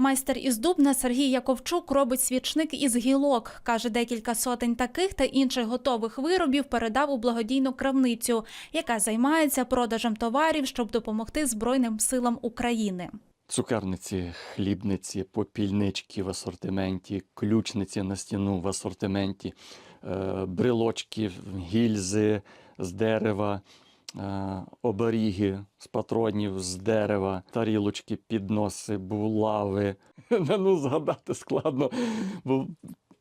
Майстер із Дубна Сергій Яковчук робить свічник із гілок. Каже, декілька сотень таких та інших готових виробів передав у благодійну крамницю, яка займається продажем товарів, щоб допомогти Збройним силам України. Цукерниці, хлібниці, попільнички в асортименті, ключниці на стіну в асортименті, е, брелочки, гільзи з дерева, оберіги з патронів з дерева, тарілочки, підноси, булави. Ну, згадати складно. Бо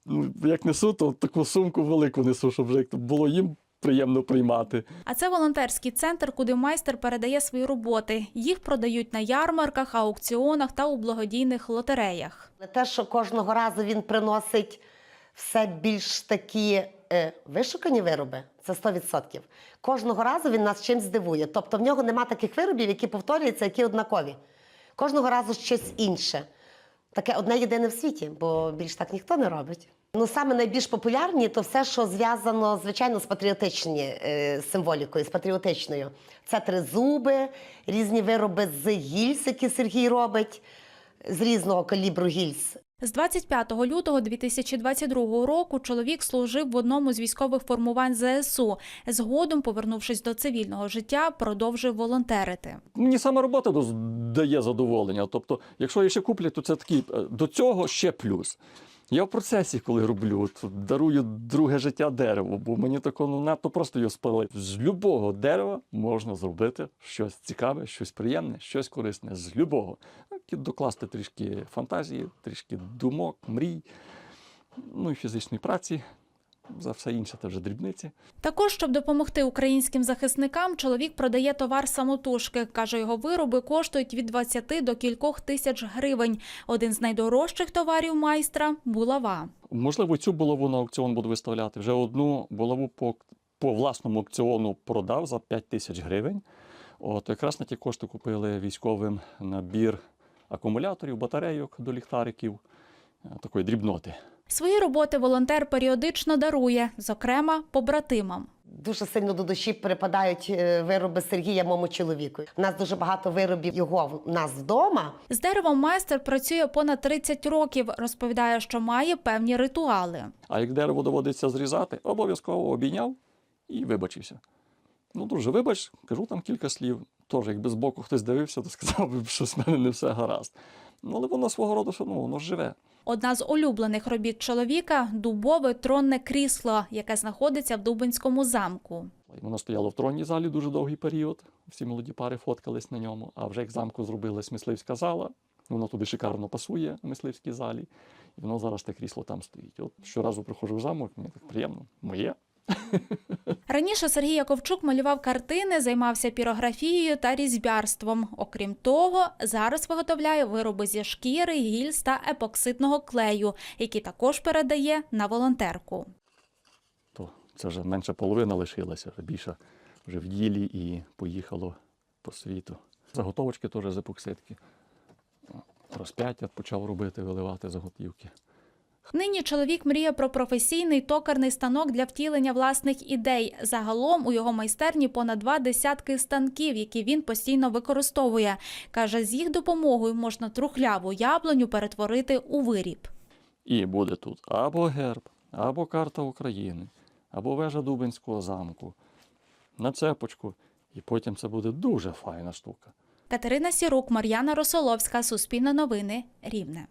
ну, як несу, то таку сумку велику несу, щоб вже як то було їм приємно приймати. А це волонтерський центр, куди майстер передає свої роботи. Їх продають на ярмарках, аукціонах та у благодійних лотереях. Не те, що кожного разу він приносить все більш такі е, вишукані вироби, це 100%. Кожного разу він нас чимсь здивує. Тобто в нього нема таких виробів, які повторюються, які однакові. Кожного разу щось інше. Таке одне єдине в світі, бо більш так ніхто не робить. Ну, саме найбільш популярні то все, що зв'язано, звичайно, з патріотичною е, символікою, з патріотичною. Це тризуби, різні вироби з гільз, які Сергій робить, з різного калібру гільз. З 25 лютого 2022 року чоловік служив в одному з військових формувань ЗСУ. Згодом, повернувшись до цивільного життя, продовжив волонтерити. Мені сама робота дає задоволення. Тобто, якщо я ще куплю, то це такий е, до цього ще плюс. Я в процесі, коли роблю, от, дарую друге життя дереву, бо мені тако ну, надто просто його спалити. З любого дерева можна зробити щось цікаве, щось приємне, щось корисне. З любого. Ну, Докласти трішки фантазії, трішки думок, мрій, ну і фізичної праці. За все інше це вже дрібниці. Також, щоб допомогти українським захисникам, чоловік продає товар самотужки. Каже, його вироби коштують від 20 до кількох тисяч гривень. Один з найдорожчих товарів майстра булава. Можливо, цю булаву на аукціон буду виставляти. Вже одну булаву по, по власному аукціону продав за 5 тисяч гривень. От якраз на ті кошти купили військовим набір акумуляторів, батарейок до ліхтариків, е, такої дрібноти. Свої роботи волонтер періодично дарує, зокрема побратимам. Дуже сильно до душі припадають е, вироби Сергія моєму чоловіку. У нас дуже багато виробів його в нас вдома. З деревом майстер працює понад 30 років. Розповідає, що має певні ритуали. А як дерево доводиться зрізати, обов'язково обійняв і вибачився. Ну, дуже вибач, кажу там кілька слів. Тож, якби збоку хтось дивився, то сказав би, що з мене не все гаразд. Ну, але воно свого роду, що ну, воно живе. Одна з улюблених робіт чоловіка дубове тронне крісло, яке знаходиться в Дубинському замку. Воно стояло в тронній залі дуже довгий період. Всі молоді пари фоткались на ньому. А вже як замку зробилась мисливська зала, воно туди шикарно пасує в мисливській залі. І воно зараз те крісло там стоїть. От щоразу приходжу в замок, мені так приємно. Моє. Раніше Сергій Яковчук малював картини, займався пірографією та різьбярством. Окрім того, зараз виготовляє вироби зі шкіри, гільз та епоксидного клею, які також передає на волонтерку. То це вже менше половина лишилася, вже більше вже в ділі і поїхало по світу. Заготовочки теж з епоксидки. Розп'яття почав робити, виливати заготівки. Нині чоловік мріє про професійний токарний станок для втілення власних ідей. Загалом у його майстерні понад два десятки станків, які він постійно використовує. Каже, з їх допомогою можна трухляву яблуню перетворити у виріб. І буде тут або герб, або карта України, або вежа Дубинського замку, на цепочку. І потім це буде дуже файна штука. Катерина Сірук, Мар'яна Росоловська, Суспільне новини, Рівне.